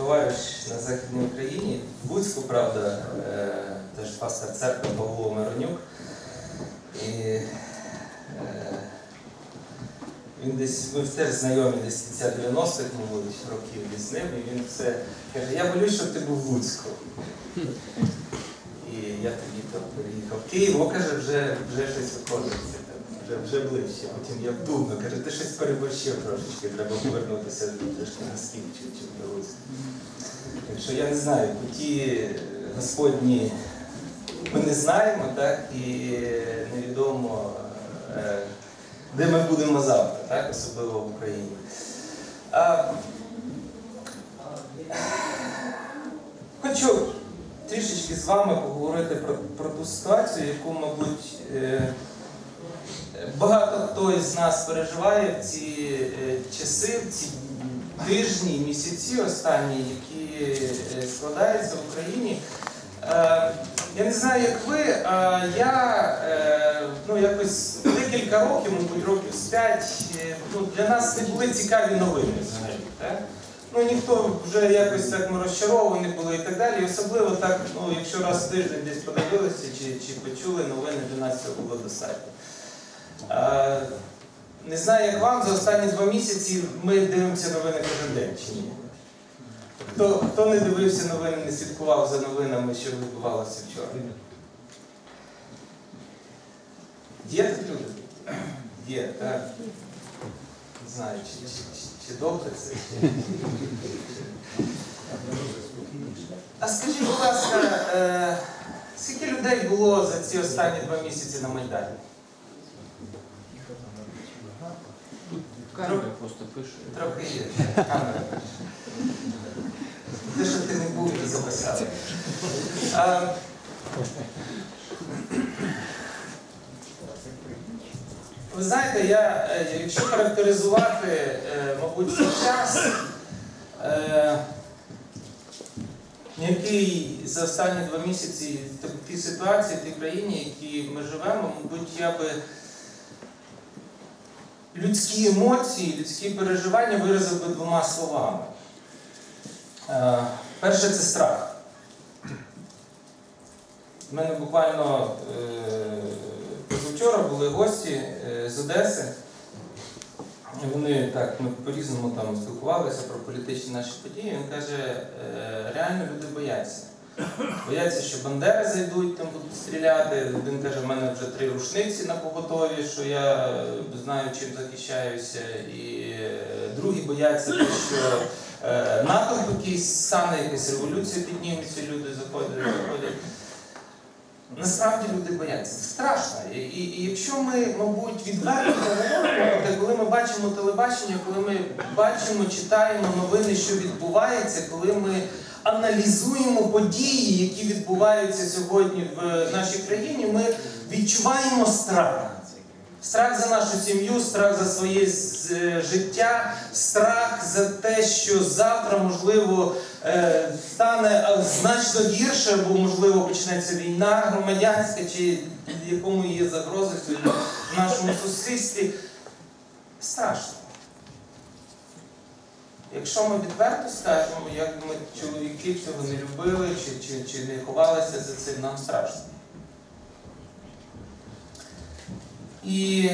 товариш на Західній Україні, в Луцьку, правда, е, теж пастор церкви Павло Миронюк. І е, він десь, ми теж знайомі десь кінця 90-х, мабуть, років десь з ним, і він все каже, я болю, щоб ти був в Луцьку. І я тоді там переїхав в Київ, каже, вже, вже щось там, вже, вже ближче. Потім я вдумно, каже, ти щось переборщив трошечки, треба повернутися трошки на схід чи, чи в Русь. Так що я не знаю, путі Господні ми не знаємо, так, і невідомо, е, де ми будемо завтра, так, особливо в Україні. А, хочу трішечки з вами поговорити про, про ту ситуацію, яку, мабуть, е, багато хто із нас переживає в ці е, часи, в ці тижні, місяці останні, які е, складаються в Україні. Е, Я не знаю, як ви, а я ну, якось декілька років, мабуть, років з п'ять, ну, для нас не були цікаві новини взагалі. Ну, ніхто вже якось так ми розчаровані були і так далі. Особливо так, ну, якщо раз в тиждень десь подивилися чи, чи почули новини, для нас цього було достатньо. Е, Не знаю, як вам, за останні два місяці ми дивимося новини кожен день чи ні? Хто, хто не дивився новини, не слідкував за новинами, що відбувалося вчора? Є тут люди? Є, так. Не знаю, чи, чи, чи, чи добре це. А скажіть, будь ласка, е, скільки людей було за ці останні два місяці на Майдані? Камера просто пише. Трохи є. Камера. Те, що ти не був, не записав. Ви знаєте, я, е, якщо характеризувати, е, мабуть, цей час, е, який за останні два місяці в ситуації, в тій країні, в якій ми живемо, мабуть, я би людські емоції, людські переживання виразив би двома словами. Е, Перше це страх. У мене буквально е, позавчора були гості е, з Одеси. Вони так, ми по-різному там спілкувалися про політичні наші події. Він каже, реально люди бояться. Бояться, що бандери зайдуть, там будуть стріляти. Один каже, в мене вже три рушниці на поготові, що я е, знаю, чим захищаюся. І е, другі бояться, що е, натовп якийсь стане, якась революція підніметься, люди заходять, заходять. Насправді люди бояться. Це страшно. І, і, якщо ми, мабуть, відверто коли ми бачимо телебачення, коли ми бачимо, читаємо новини, що відбувається, коли ми аналізуємо події, які відбуваються сьогодні в нашій країні, ми відчуваємо страх. Страх за нашу сім'ю, страх за своє е, життя, страх за те, що завтра, можливо, е, стане е, значно гірше, або, можливо, почнеться війна громадянська, чи якому є загрози в нашому суспільстві. Страшно. Якщо ми відверто скажемо, як ми чоловіки цього не любили, чи, чи, чи не ховалися за цим, нам страшно. І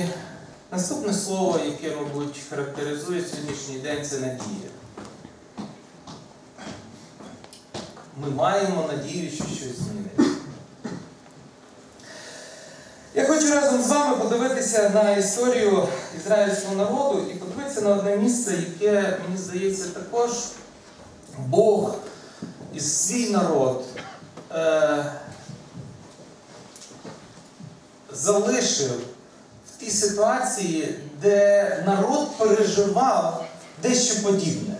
наступне слово, яке, мабуть, характеризує сьогоднішній день, це надія. Ми маємо надію, що щось зміниться. Я хочу разом з вами подивитися на історію ізраїльського народу і подивитися на одне місце, яке, мені здається, також Бог і свій народ е, залишив в тій ситуації, де народ переживав дещо подібне,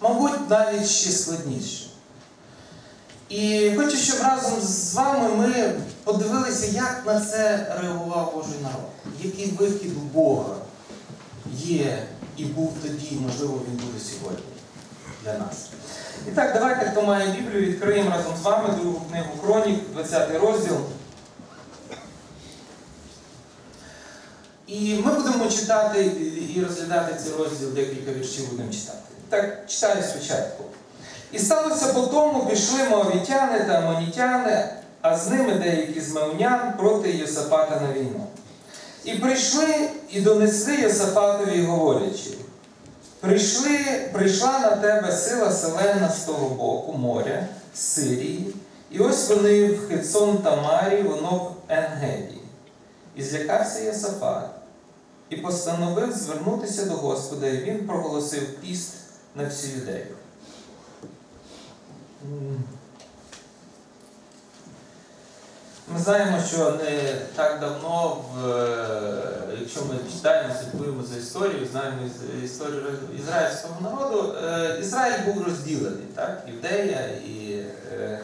мабуть, навіть ще складніше. І хочу, щоб разом з вами ми подивилися, як на це реагував Божий народ, який вихід у Бога є і був тоді, і можливо, він буде сьогодні для нас. І так, давайте, хто має Біблію, відкриємо разом з вами другу книгу Хронік, 20 розділ. І ми будемо читати і розглядати цей розділ, декілька віршів будемо читати. Так, читаю спочатку. І сталося по тому, пішли моавітяни та амонітяни, а з ними деякі з меунян проти Йосафата на війну. І прийшли і донесли Йосафатові, говорячи: прийшли, прийшла на тебе сила селена з того боку моря, з Сирії, і ось вони в Хецон Тамарі, воно в Енгеді. І злякався Йосафат, і постановив звернутися до Господа, і він проголосив піст на всю юдею. Ми знаємо, що не так давно, в, е, якщо ми читаємо, слідкуємо за історією, знаємо історію ізраїльського народу, е, Ізраїль був розділений, так? Івдея і е,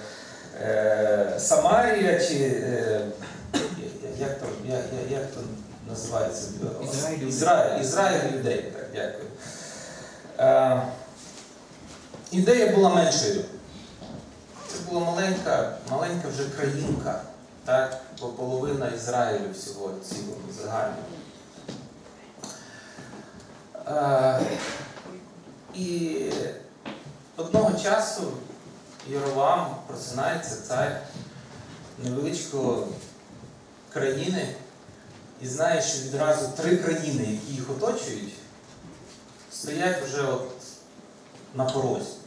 е, Самарія, чи е, як то, як, як- як то називається? Ізраїль. Ізраїль, Ізраїль Івдея, так, дякую. Е, ідея була меншою. Це була маленька, маленька вже країнка, так, бо половина Ізраїлю всього цілому загально. Е, і одного часу Єровам просинається цар невеличкої країни і знає, що відразу три країни, які їх оточують, стоять вже от на порозі.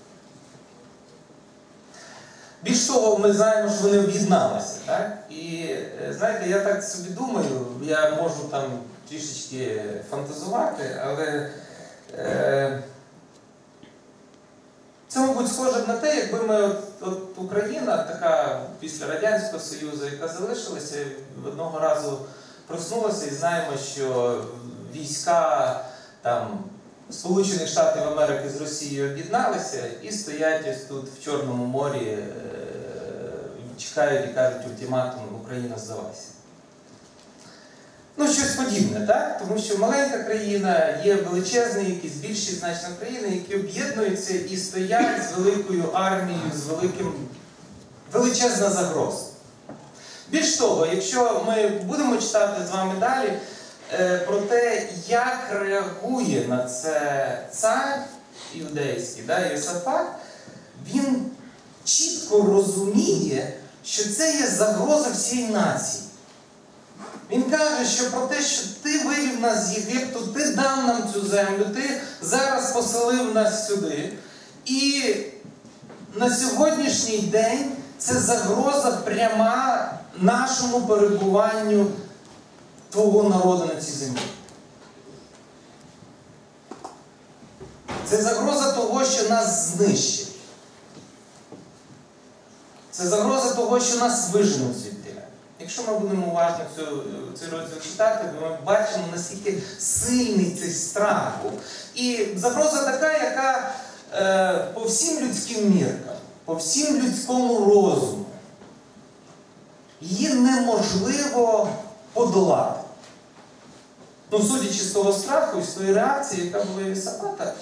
Більш того, ми знаємо, що вони об'єдналися. Так? І е, знаєте, я так собі думаю, я можу там трішечки фантазувати, але е, це, мабуть, схоже на те, якби ми от, от Україна, така після Радянського Союзу, яка залишилася, одного разу проснулася і знаємо, що війська там Сполучених Штатів Америки з Росією об'єдналися і стоять ось тут в Чорному морі, е, чекають і кажуть ультиматум Україна здавайся. Ну, щось подібне, так? Тому що маленька країна, є величезні, якісь більші значно країни, які об'єднуються і стоять з великою армією, з великим величезна загроза. Більш того, якщо ми будемо читати з вами далі про те, як реагує на це цар іудейський, да, Йосафат, він чітко розуміє, що це є загроза всієї нації. Він каже, що про те, що ти вивів нас з Єгипту, ти дав нам цю землю, ти зараз поселив нас сюди. І на сьогоднішній день це загроза пряма нашому перебуванню твого народу на цій землі. Це загроза того, що нас знищить. Це загроза того, що нас виженуть звідти. Якщо ми будемо уважно цю, цей розділ читати, то ми бачимо, наскільки сильний цей страх. І загроза така, яка е, по всім людським міркам, по всім людському розуму, її неможливо подолати. Ну, судячи з того страху і з тої реакції, яка була у Єсапата,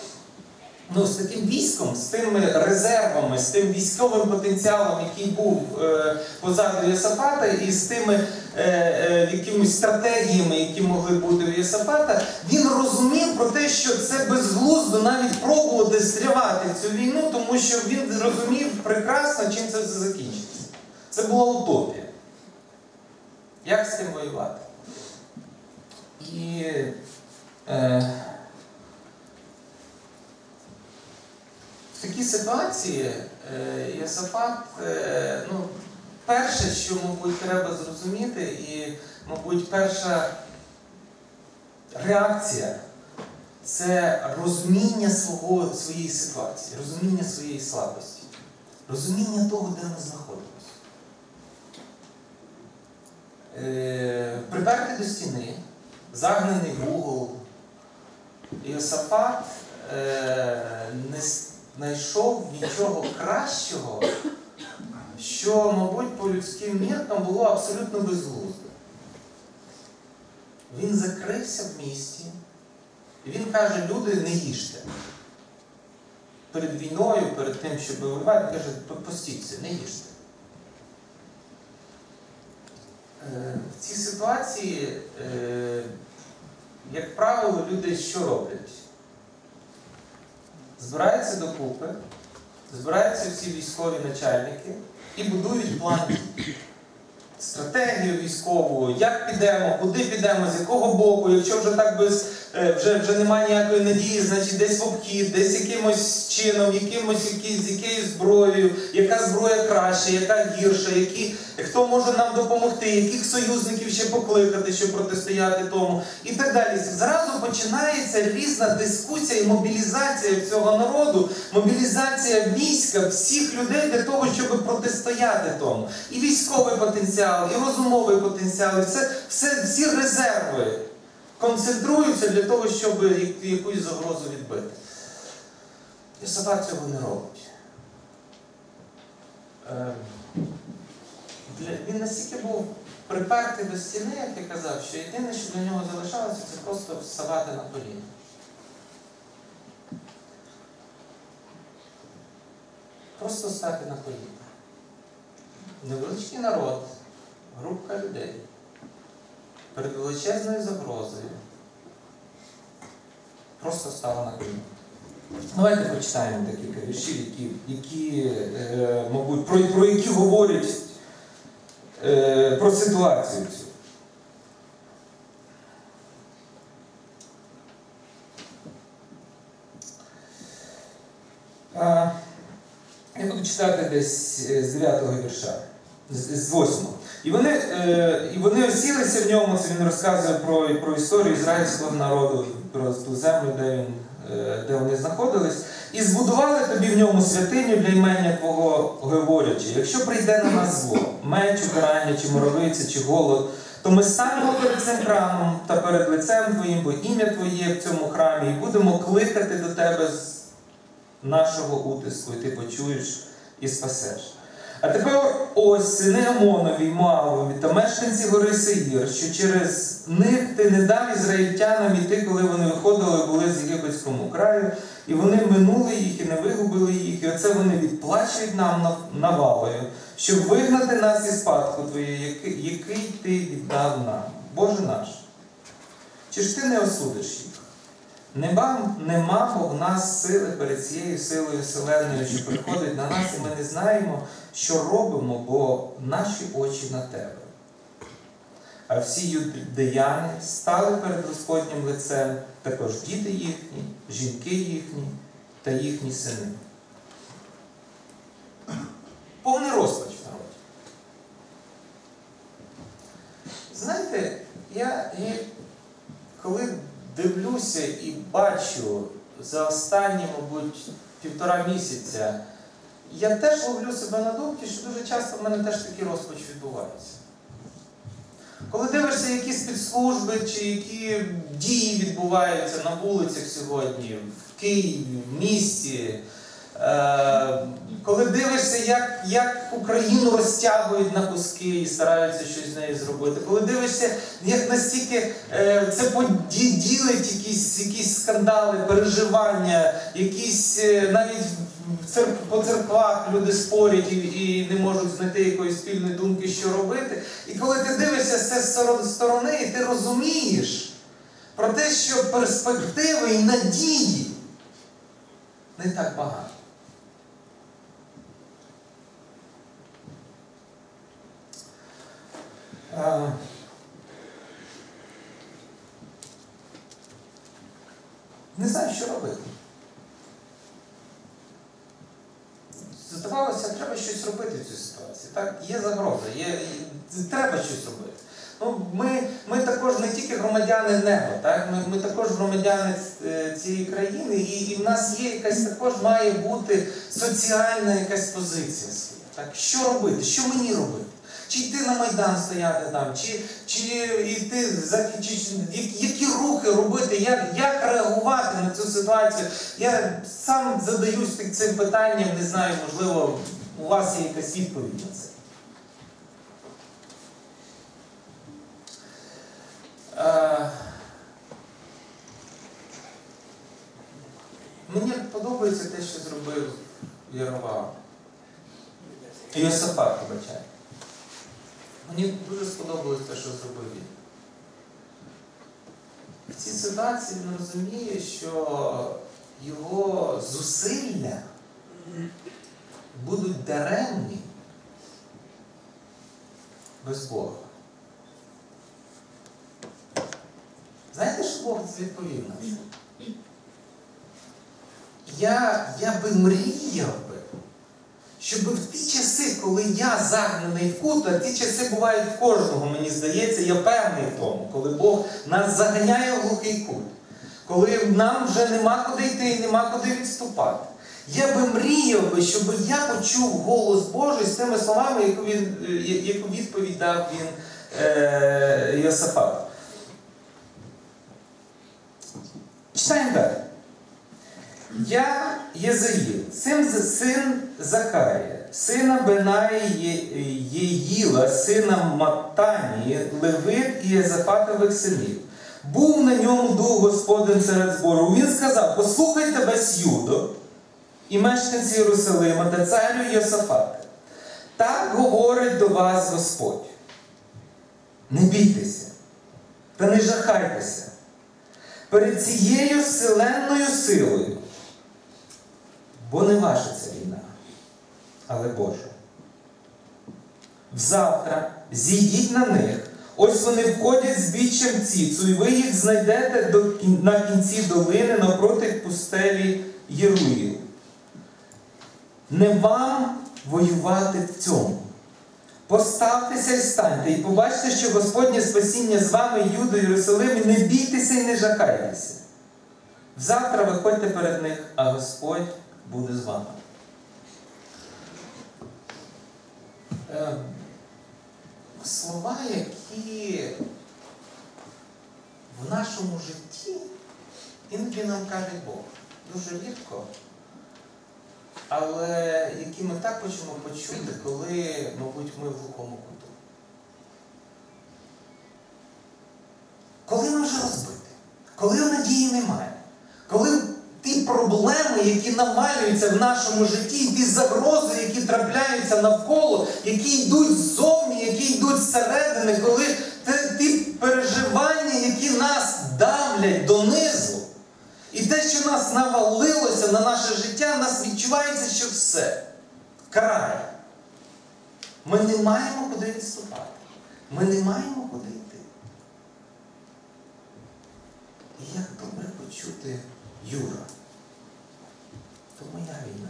ну, з таким військом, з тими резервами, з тим військовим потенціалом, який був е, позаду Єсафата, і з тими е, е, якимись стратегіями, які могли бути у Єсафата, він розумів про те, що це безглуздо навіть пробувати стривати цю війну, тому що він розумів прекрасно, чим це все закінчиться. Це була утопія. Як з цим воювати? І е, в такій ситуації е, е, ну, перше, що, мабуть, треба зрозуміти, і, мабуть, перша реакція це розуміння свого, своєї ситуації, розуміння своєї слабості, розуміння того, де ми знаходимося. Е, приперти до стіни, загнаний угол, Йосафат е, не знайшов нічого кращого, що, мабуть, по людським міркам було абсолютно безглуздо. Він закрився в місті, і він каже, люди, не їжте. Перед війною, перед тим, щоб воювати, каже, постійте, не їжте. Е, В цій ситуації, е, правило, люди що роблять? Збираються докупи збираються всі військові начальники і будують план. Стратегію військову, як підемо, куди підемо, з якого боку, якщо вже так без вже, вже немає ніякої надії, значить десь в обхід, десь якимось чином, якимось якісь, якоюсь зброєю, яка зброя краще, яка гірша, які, хто може нам допомогти, яких союзників ще покликати, щоб протистояти тому, і так далі. Зразу починається різна дискусія і мобілізація всього народу, мобілізація війська всіх людей для того, щоб протистояти тому. І військовий потенціал, і розумовий потенціал, і все, все, всі резерви концентруються для того, щоб якусь загрозу відбити. Собак цього не робить. Для- Він настільки був припертий до стіни, як я казав, що єдине, що для нього залишалося, це просто вставати на коліна. Просто стати на коліна. Невеличкий народ, групка людей перед величезною загрозою просто стала на коліна. Давайте почитаємо декілька віршів, які, які е, мабуть, про, про які говорять е, про ситуацію цю. Я буду читати десь е, з 9 вірша, з, з 8. І вони, е, і вони осілися в ньому, це він розказує про, про історію ізраїльського народу, про ту землю, де, він, е, де вони знаходились, і збудували тобі в ньому святиню для імення Твого говорячи, якщо прийде на нас зло, меч, укарання, чи моровиця, чи голод, то ми станемо перед цим храмом та перед лицем Твоїм, бо ім'я Твоє в цьому храмі, і будемо кликати до Тебе з нашого утиску, і ти почуєш і спасеш. А тепер ось сини Амонові, й Моавові та мешканці гори Сеїр, що через них ти не дав ізраїльтянам іти, коли вони виходили, були з єгипетському краю, і вони минули їх і не вигубили їх, і оце вони відплачують нам навалою, щоб вигнати нас із спадку Твоєї, який ти віддав нам. Боже наш. Чи ж ти не осудиш їх? Нема, нема в нас сили перед цією силою вселенною, що приходить на нас, і ми не знаємо, що робимо, бо наші очі на тебе. А всі юдеяни стали перед Господнім лицем, також діти їхні, жінки їхні та їхні сини. Повний розпач в народі. Знаєте, я коли дивлюся і бачу за останні, мабуть, півтора місяця, я теж ловлю себе на думці, що дуже часто в мене теж такий розпач відбувається. Коли дивишся якісь спецслужби чи які дії відбуваються на вулицях сьогодні, в Києві, в місті, коли дивишся, як, як Україну розтягують на куски і стараються щось з нею зробити, коли дивишся, як настільки е, це поділить якісь, якісь скандали, переживання, якісь е, навіть в цер- по церквах люди спорять і, і не можуть знайти якоїсь спільної думки, що робити. І коли ти дивишся з цієї сторони, і ти розумієш про те, що перспективи і надії не так багато. Не знаю, що робити. Здавалося, треба щось робити в цій ситуації. Так, є загроза, є- треба щось робити. Ну, ми, ми також не тільки громадяни неба, так? Ми, ми також громадяни е, цієї країни, і, і в нас є якась також має бути соціальна якась позиція. Так? Що робити? Що мені робити? Чи йти на Майдан стояти там, чи, чи йти за які, рухи робити, як, як реагувати на цю ситуацію? Я сам задаюсь цим питанням, не знаю, можливо, у вас є якась відповідь на це. Е, Мені подобається те, що зробив Єровам. Йосифат, вибачаю. Мені дуже сподобалось те, що зробив він. В цій ситуації він розуміє, що його зусилля будуть даремні без Бога. Знаєте, що Бог відповів на це? Я, я би мріяв щоб в ті часи, коли я загнаний в кут, а ті часи бувають в кожного, мені здається, я певний в тому, коли Бог нас заганяє в глухий кут, коли нам вже нема куди йти і нема куди відступати. Я би мріяв би, щоб я почув голос Божий з тими словами, яку, він, е, яку відповідь дав він е, Йосафату. Читаємо далі. Я Єзаїл, син, син Захарія, сина Бенаї Єїла, сина Матанії, Левит і Єзафатових синів. Був на ньому дух Господин серед збору. Він сказав: Послухайте весь Юдо і мешканці Єрусалима та царю Йосафата. Так говорить до вас Господь. Не бійтеся та не жахайтеся перед цією вселенною силою. Бо не ваша це війна, але Божа. Взавтра зійдіть на них. Ось вони входять з біччям Ціцу, і ви їх знайдете до, на кінці долини навпроти пустелі Єруїл. Не вам воювати в цьому. Поставтеся і станьте, і побачте, що Господнє спасіння з вами, Юдо, Єрусалим, і не бійтеся і не жахайтеся. Завтра виходьте перед них, а Господь буде з вами. Е, слова, які в нашому житті іноді нам каже Бог. Дуже рідко. Але які ми так хочемо почути, коли, мабуть, ми в глухому куту. Коли ми вже розбиті, коли надії немає, коли проблеми, які навалюються в нашому житті, ті загрози, які трапляються навколо, які йдуть ззовні, які йдуть зсередини, коли ті переживання, які нас давлять донизу, і те, що нас навалилося на наше життя, нас відчувається, що все. Край. Ми не маємо куди відступати. Ми не маємо куди йти. І як добре почути Юра. То моя війна.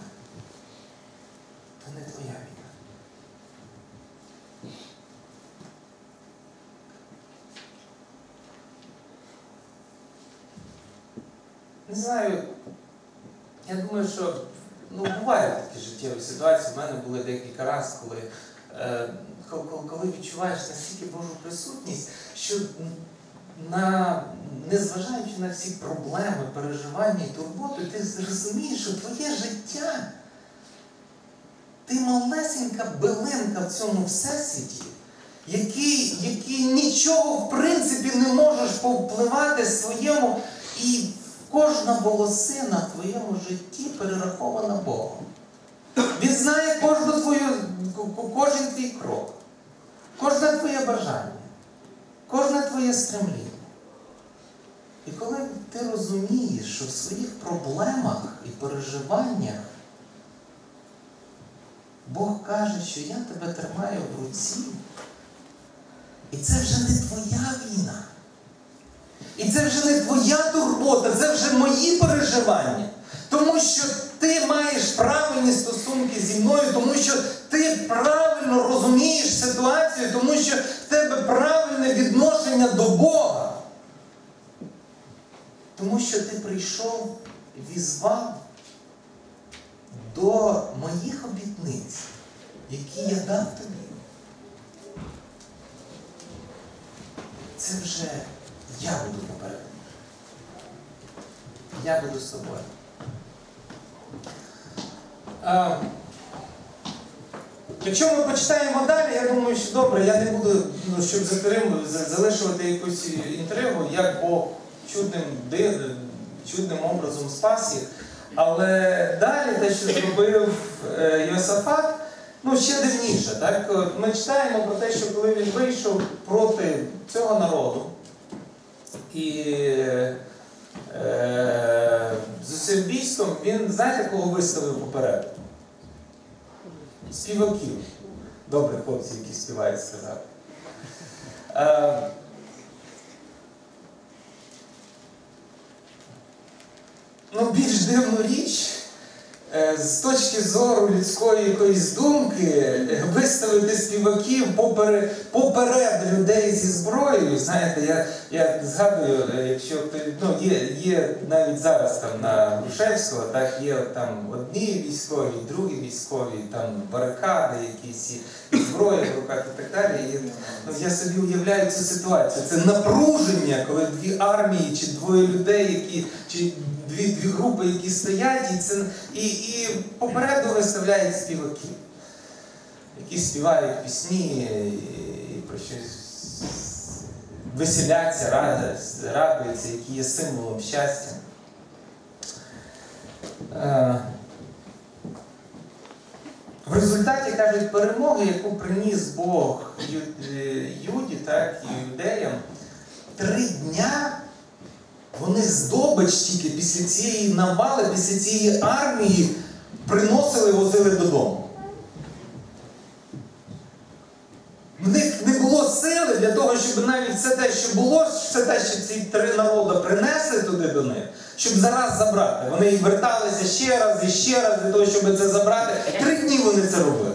То не твоя війна. Не знаю, я думаю, що ну, бувають такі життєві ситуації. У мене були декілька разів, коли, е, коли відчуваєш настільки Божу присутність, що на, незважаючи на всі проблеми, переживання і турботи, ти зрозумієш, що твоє життя, ти малесенька билинка в цьому всесвіті, який, який нічого в принципі не можеш повпливати своєму і Кожна волосина в твоєму житті перерахована Богом. Він знає кожну твою, кожен твій крок, кожне твоє бажання, кожне твоє стремління. І коли ти розумієш, що в своїх проблемах і переживаннях Бог каже, що я тебе тримаю в руці, і це вже не твоя війна. І це вже не твоя турбота, це вже мої переживання. Тому що ти маєш правильні стосунки зі мною, тому що ти правильно розумієш ситуацію, тому що в тебе правильне відношення до Бога. Тому що ти прийшов візвав до моїх обітниць, які я дав тобі. Це вже я буду попередньо. Я буду з тобою. А, Якщо ми почитаємо далі, я думаю, що добре, я не буду, ну, щоб залишувати якусь інтригу, як Бог чудним чудним образом спас. Але далі те, що зробив е, Йосафат, ну ще дивніше. Так? Ми читаємо про те, що коли він вийшов проти цього народу, і е, з усім військом він, знаєте, кого виставив поперед? Співаків. Добре, хлопці, які співають, сказали. Ну, більш дивну річ, е, з точки зору людської якоїсь думки, виставити співаків поперед, поперед людей зі зброєю. Знаєте, я, я згадую, е, якщо ну, є, є навіть зараз там на Грушевського, так є там одні військові, другі військові, там барикади, якісь зброя в руках і так далі. І, ну, я собі уявляю цю ситуацію. Це напруження, коли дві армії чи двоє людей, які чи дві, дві групи, які стоять, і це і, і попереду виставляють співаків, які співають пісні і, про щось веселяться, радуються, радуються, які є символом щастя. В результаті кажуть, перемоги, яку приніс Бог е, Юді, так, і юдеям, три дня вони здобич тільки після цієї навали, після цієї армії приносили, возили додому. В них не було сили для того, щоб навіть все те, що було, все те, що ці три народи принесли туди до них, щоб зараз забрати. Вони верталися ще раз і ще раз для того, щоб це забрати. Три дні вони це робили.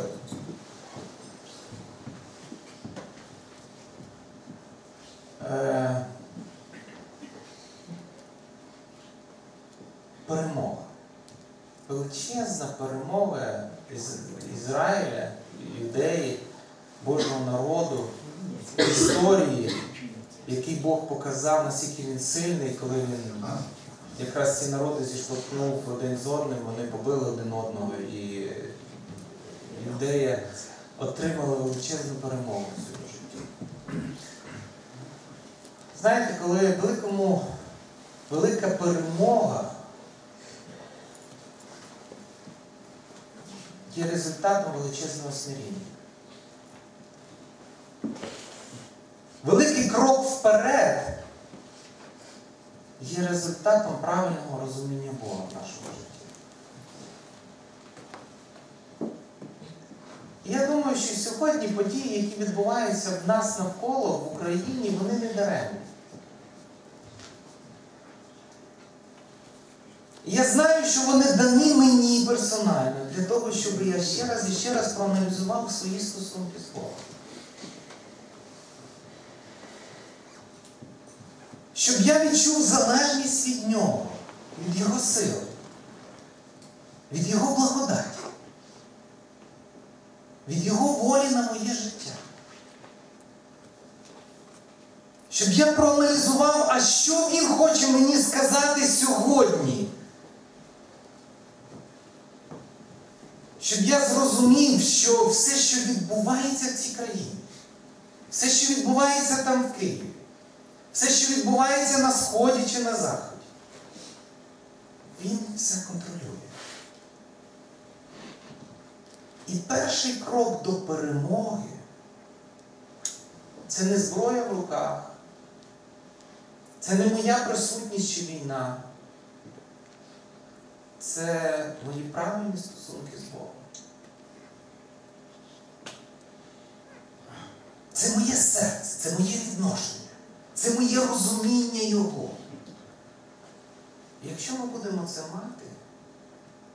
Е, Перемога. Величезна перемога Із- Ізраїля, юдеї, Божого народу, історії, який Бог показав, наскільки він сильний, коли він якраз ці народи зіштовхнув один з одним, вони побили один одного, і юдея отримали величезну перемогу в своєму житті. Знаєте, коли великому, велика перемога є результатом величезного смиріння. Великий крок вперед є результатом правильного розуміння Бога в нашому житті. Я думаю, що сьогодні події, які відбуваються в нас навколо в Україні, вони не даремні. Я знаю, що вони дані мені персонально для того, щоб я ще раз і ще раз проаналізував свої стосунки з Богом. Щоб я відчув залежність від нього, від Його сили, від Його благодаті, від Його волі на моє життя. Щоб я проаналізував, а що Він хоче мені сказати сьогодні. Щоб я зрозумів, що все, що відбувається в цій країні, все, що відбувається там в Києві, все, що відбувається на Сході чи на Заході, він все контролює. І перший крок до перемоги це не зброя в руках, це не моя присутність чи війна. Це мої правильні стосунки з Богом. Це моє серце, це моє відношення, це моє розуміння Його. Якщо ми будемо це мати,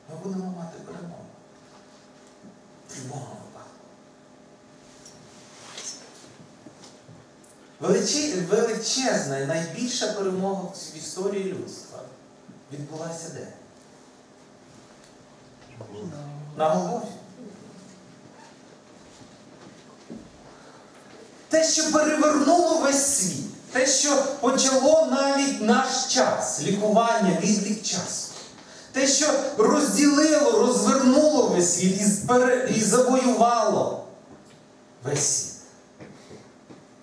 ми будемо мати перемогу. В випадку. Величезна і найбільша перемога в історії людства відбулася де? На Голгофі. Те, що перевернуло весь світ, те, що почало навіть наш час, лікування, відлік часу. Те, що розділило, розвернуло весь світ і, збере- і завоювало весь світ.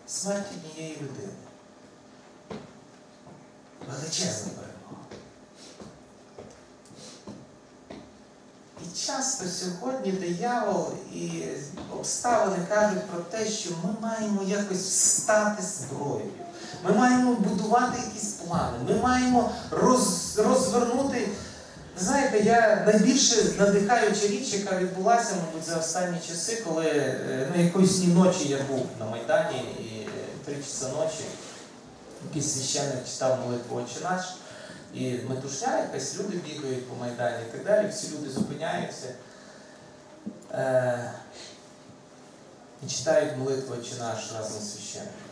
Смерть однієї людини. Величезна перемога. І часто сьогодні диявол і обставини кажуть про те, що ми маємо якось встати зброєю. Ми маємо будувати якісь плани. Ми маємо роз, розвернути Знаєте, я найбільше надихаюча річ, яка відбулася, мабуть, за останні часи, коли е, ну, якоїсь ні ночі я був на Майдані і е, три часа ночі якийсь священник читав молитву «Отче наш, і метушня якась, люди бігають по Майдані і так далі, всі люди зупиняються е, і читають молитву «Отче наш разом з священником.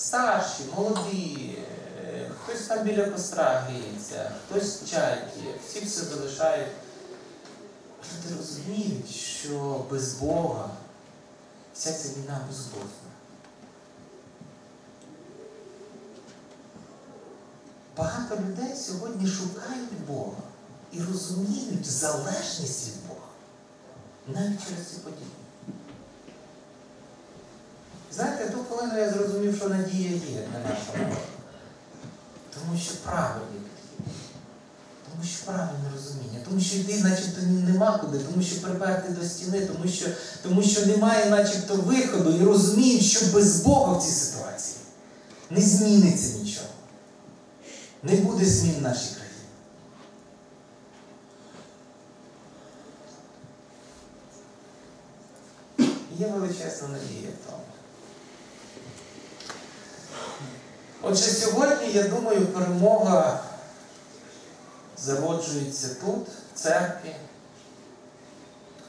Старші, молоді, е, хтось там біля костра гріється, хтось чай п'є, всі все залишають. Люди розуміють, що без Бога вся ця війна безглузна. Багато людей сьогодні шукають Бога і розуміють залежність від Бога навіть через ці події. Знаєте, ту хвилину я зрозумів, що надія є на нашому народу. Тому що правильні підхід. Тому що правильне розуміння, тому що йти начебто нема куди, тому що приперти до стіни, тому що, тому що немає начебто виходу і розуміють, що без Бога в цій ситуації не зміниться нічого. Не буде змін в нашій країні. Є величезна надія в тому. Отже, сьогодні, я думаю, перемога зароджується тут, в церкві,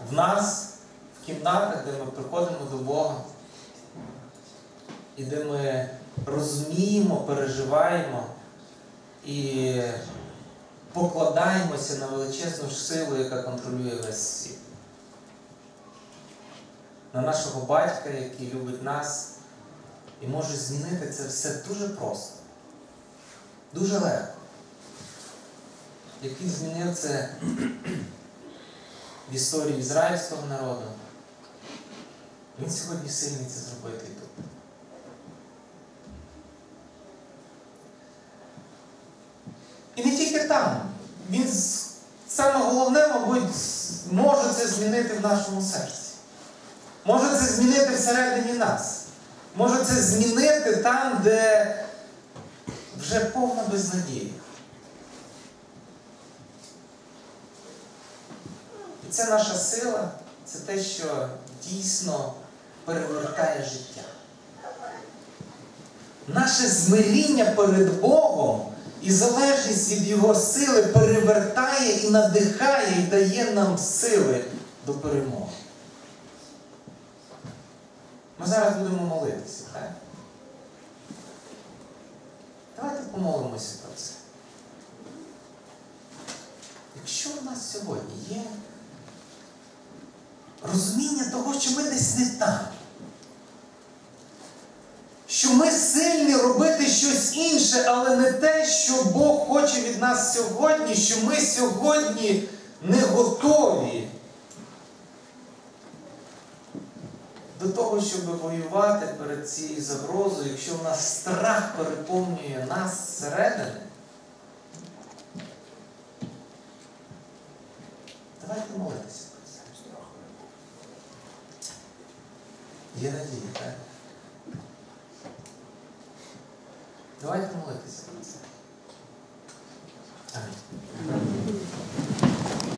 в нас, в кімнатах, де ми приходимо до Бога, і де ми розуміємо, переживаємо і покладаємося на величезну силу, яка контролює весь світ. На нашого батька, який любить нас і може змінити це все дуже просто, дуже легко. Який змінив це в історії ізраїльського народу, він сьогодні сильний це зробити тут. І не тільки там. Він саме головне, мабуть, може це змінити в нашому серці. Може це змінити всередині нас. Може це змінити там, де вже повна безнадія. І це наша сила, це те, що дійсно перевертає життя. Наше змиріння перед Богом і залежність від Його сили перевертає і надихає, і дає нам сили до перемоги. Ми зараз будемо молитися, так? Давайте помолимося про це. Якщо в нас сьогодні є розуміння того, що ми десь не там, що ми сильні робити щось інше, але не те, що Бог хоче від нас сьогодні, що ми сьогодні не готові до того, щоб воювати перед цією загрозою, якщо в нас страх переповнює нас зсередини, давайте молитися про це. Є надія, так? Давайте молитися про це. Амінь.